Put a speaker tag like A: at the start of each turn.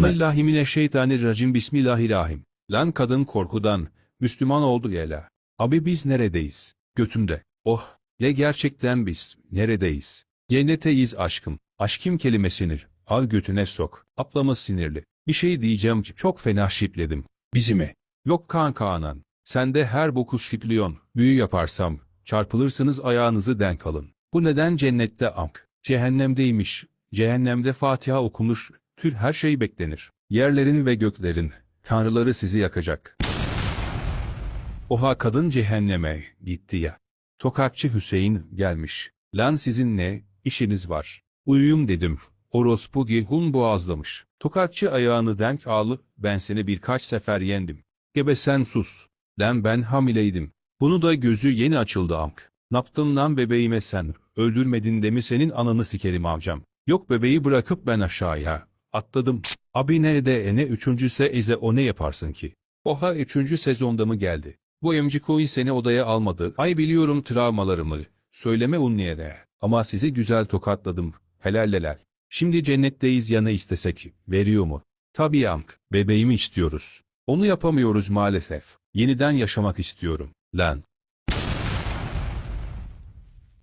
A: Euzubillahimineşşeytanirracim Bismillahirrahim. Lan kadın korkudan, Müslüman oldu yela. Abi biz neredeyiz? Götümde. Oh, ya gerçekten biz, neredeyiz? Cenneteyiz aşkım. Aşkım kelimesinir. Al götüne sok. Ablamız sinirli. Bir şey diyeceğim ki çok fena şipledim. Bizi mi? Yok kanka anan. Sen de her boku şipliyon. Büyü yaparsam, çarpılırsınız ayağınızı denk alın. Bu neden cennette amk? Cehennemdeymiş. Cehennemde Fatiha okunur. Tür her şey beklenir. Yerlerin ve göklerin. Tanrıları sizi yakacak. Oha kadın cehenneme gitti ya. Tokatçı Hüseyin gelmiş. Lan sizin ne işiniz var? Uyuyum dedim. Orospu Gihun boğazlamış. Tokatçı ayağını denk al, ben seni birkaç sefer yendim. Gebe sen sus. Lan ben hamileydim. Bunu da gözü yeni açıldı amk. Naptın lan bebeğime sen, öldürmedin de mi senin ananı sikerim amcam. Yok bebeği bırakıp ben aşağıya. Atladım. Abi ne de ene üçüncüse eze o ne yaparsın ki? Oha üçüncü sezonda mı geldi? Bu emcikoyu seni odaya almadı. Ay biliyorum travmalarımı. Söyleme unniye de. Ama sizi güzel tokatladım. Helalleler. Şimdi cennetteyiz ya ne istesek. Veriyor mu? Tabii amk. Bebeğimi istiyoruz. Onu yapamıyoruz maalesef. Yeniden yaşamak istiyorum. Lan.